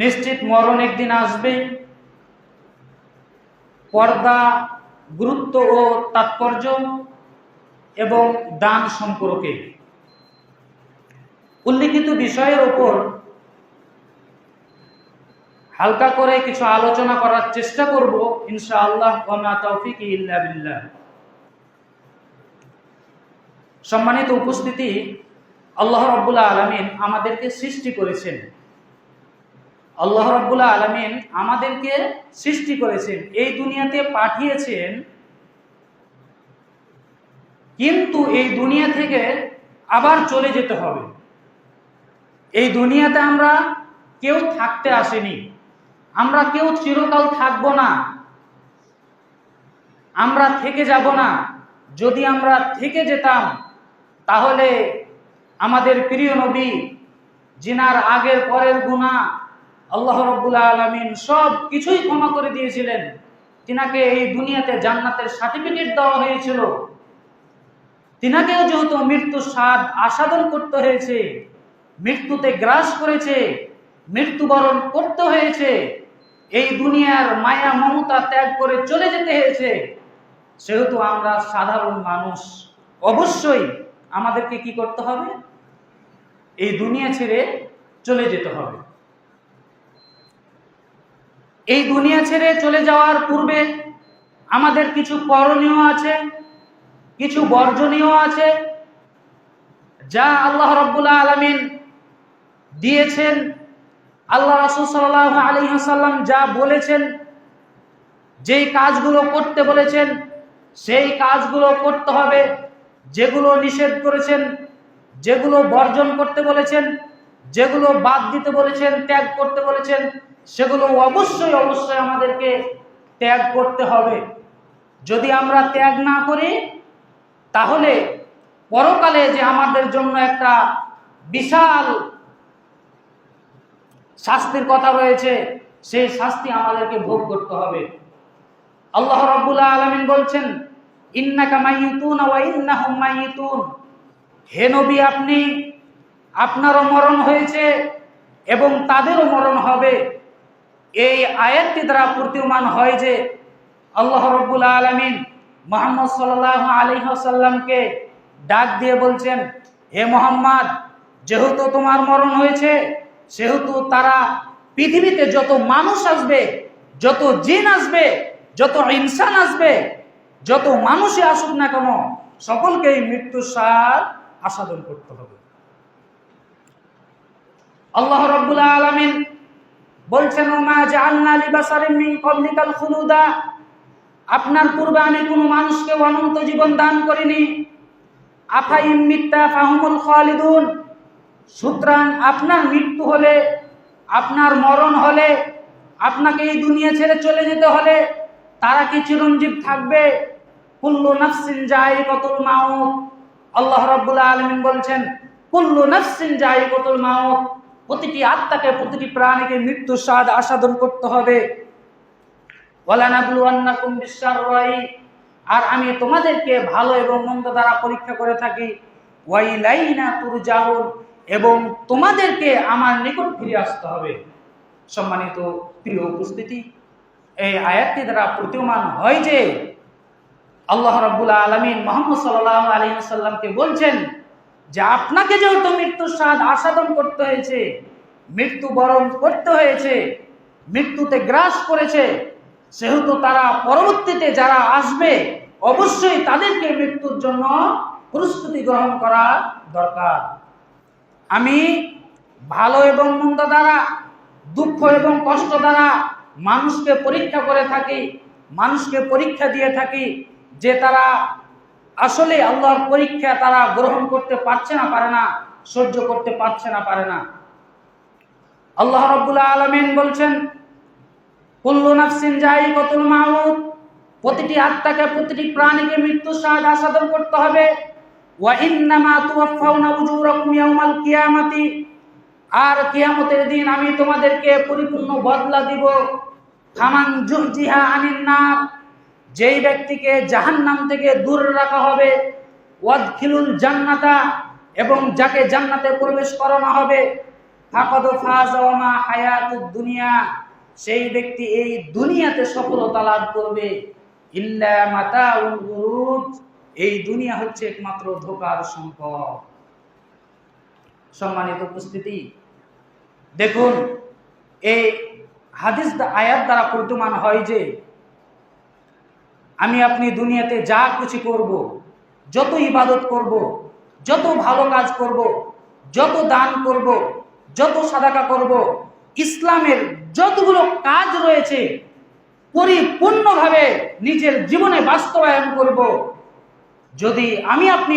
নিশ্চিত মরণ একদিন আসবেই পর্দা, গুরুত্ব ও তাৎপর্য এবং দান সম্পর্কে। উল্লিখিত বিষয়ের ওপর হালকা করে কিছু আলোচনা করার চেষ্টা করব, ইনশাআল্লাহ ওমা তৌফিক ইল্লা সম্মানিত উপস্থিতি, আল্লাহ রব্বুল্লাহ আলমিন আমাদেরকে সৃষ্টি করেছেন। আল্লাহ রব্বুল্লাহ আলমিন আমাদেরকে সৃষ্টি করেছেন, এই দুনিয়াতে পাঠিয়েছেন। কিন্তু এই দুনিয়া থেকে আবার চলে যেতে হবে। এই দুনিয়াতে আমরা কেউ থাকতে আসেনি। আমরা কেউ চিরকাল থাকব না। আমরা থেকে যাব না। যদি আমরা থেকে যেতাম, তাহলে আমাদের প্রিয় নবী জিনার আগের পরের গুণা আল্লাহ রব্বুল্লাহ আলমিন সব কিছুই ক্ষমা করে দিয়েছিলেন। তিনাকে এই দুনিয়াতে জান্নাতের সার্টিফিকেট দেওয়া হয়েছিল। তিনাকেও যেহেতু মৃত্যুর স্বাদ আস্বাদন করতে হয়েছে, মৃত্যুতে গ্রাস করেছে, মৃত্যুবরণ করতে হয়েছে, এই দুনিয়ার মায়া মমতা ত্যাগ করে চলে যেতে হয়েছে। সেহেতু আমরা সাধারণ মানুষ, অবশ্যই আমাদেরকে কি করতে হবে? এই দুনিয়া ছেড়ে চলে যেতে হবে। এই দুনিয়া ছেড়ে চলে যাওয়ার পূর্বে আমাদের কিছু করণীয় আছে, কিছু বর্জনীয় আছে, যা আল্লাহ রব্বুল্লাহ আলমিন দিয়েছেন। আল্লাহ রাসুল সাল্লাহ আলী হাসাল্লাম যা বলেছেন, যেই কাজগুলো করতে বলেছেন, সেই কাজগুলো করতে হবে, যেগুলো নিষেধ করেছেন, যেগুলো বর্জন করতে বলেছেন, যেগুলো বাদ দিতে বলেছেন, ত্যাগ করতে বলেছেন সেগুলো অবশ্যই অবশ্যই আমাদেরকে ত্যাগ করতে হবে। যদি আমরা ত্যাগ না করি, তাহলে পরকালে যে আমাদের জন্য একটা বিশাল শাস্তির কথা রয়েছে, সেই শাস্তি আমাদেরকে ভোগ করতে হবে। আল্লাহ রাব্বুল্লাহ আলামিন বলছেন, ইন্নাকা মাইয়িতুন ওয়া ইন্নাহুম মাইয়িতুন। হে নবী, আপনি আপনারও মরণ হয়েছে এবং তাদেরও মরণ হবে। এই আয়াতটি দ্বারা প্রতীয়মান হয় যে আল্লাহ রব্বুল আলমিন মোহাম্মদ সাল্লাহ আলিহাসাল্লামকে ডাক দিয়ে বলছেন, হে মোহাম্মদ, যেহেতু তোমার মরণ হয়েছে, সেহেতু তারা পৃথিবীতে যত মানুষ আসবে, যত জিন আসবে, যত ইনসান আসবে, যত মানুষই আসুক না কেন, সকলকেই মৃত্যুর সার আস্বাদন করতে হবে। আল্লাহ রব্বুল্লাহ আলমিন বলছেন মা জাআলনা লিবাসারিন মিন ক্বাবলিকাল খুলুদা। আপনার পূর্বে আমি কোনো মানুষকে অনন্ত জীবন দান করিনি। আফাইম মিথ্যা ফাহমুল খালিদুন। সুতরাং আপনার মৃত্যু হলে, আপনার মরণ হলে, আপনাকে এই দুনিয়া ছেড়ে চলে যেতে হলে তারা কি চিরঞ্জীব থাকবে? কুল্লু নাফসিন যাই কতুল মাউত। আল্লাহ রাব্বুল আলমিন বলছেন, কুল্লু নাফসিন যাই কতুল মাউত। প্রতিটি আত্মাকে, প্রতিটি প্রাণীকে মৃত্যুর স্বাদ আস্বাদন করতে হবে। আর আমি তোমাদেরকে ভালো এবং মন্দ দ্বারা পরীক্ষা করে থাকি। এবং তোমাদেরকে আমার নিকট ফিরে আসতে হবে। সম্মানিত প্রিয় উপস্থিতি, এই আয়াতটি দ্বারা প্রতীয়মান হয় যে, আল্লাহ রাব্বুল আলমিন মোহাম্মদ সাল্লাহ আলী সাল্লামকে বলছেন যে আপনাকে যেহেতু মৃত্যুর স্বাদ আস্বাদন করতে হয়েছে, মৃত্যু বরণ করতে হয়েছে, মৃত্যুতে গ্রাস করেছে, সেহেতু তারা পরবর্তীতে যারা আসবে, অবশ্যই তাদেরকে মৃত্যুর জন্য প্রস্তুতি গ্রহণ করা দরকার। আমি ভালো এবং মন্দ দ্বারা, দুঃখ এবং কষ্ট দ্বারা মানুষকে পরীক্ষা করে থাকি, মানুষকে পরীক্ষা দিয়ে থাকি, যে তারা আসলে আল্লাহর পরীক্ষা তারা গ্রহণ করতে পারছে না, পারে না, সহ্য করতে পারছে না, পারে না। আল্লাহ রব্বুল্লাহ আলমিন বলছেন, কুল্লু নাফসিন যাই কতুল মাউত, প্রতিটি আত্মাকে, প্রতিটি প্রাণীকে মৃত্যু স্বাদ আস্বাদন করতে হবে। আর কিয়ামতের দিন আমি তোমাদেরকে পরিপূর্ণ বদলা দিব। ফামান জুহজিহা আনিন নার যেই ব্যক্তিকে জাহান্নাম থেকে দূরে রাখা হবে, ওয়াদখিলুল জান্নাতা, এবং যাকে জান্নাতে প্রবেশ করানো হবে, ফাকাদ ফাজ ওয়া হায়াতুদ দুনিয়া, সেই ব্যক্তি এই দুনিয়াতে সফলতা লাভ করবে। ইল্লা মাতাউল গুরুর এই দুনিয়া হচ্ছে একমাত্র ধোকার সম্পদ। সম্মানিত উপস্থিতি, দেখুন, এই হাদিস আয়াত দ্বারা প্রতিমান হয় যে আমি আপনি দুনিয়াতে যা কিছু করব, যত ইবাদত করব, যত ভালো কাজ করব, যত দান করব, যত সাদাকা করব, ইসলামের যতগুলো কাজ রয়েছে, পরিপূর্ণভাবে নিজের জীবনে বাস্তবায়ন করব। যদি আমি আপনি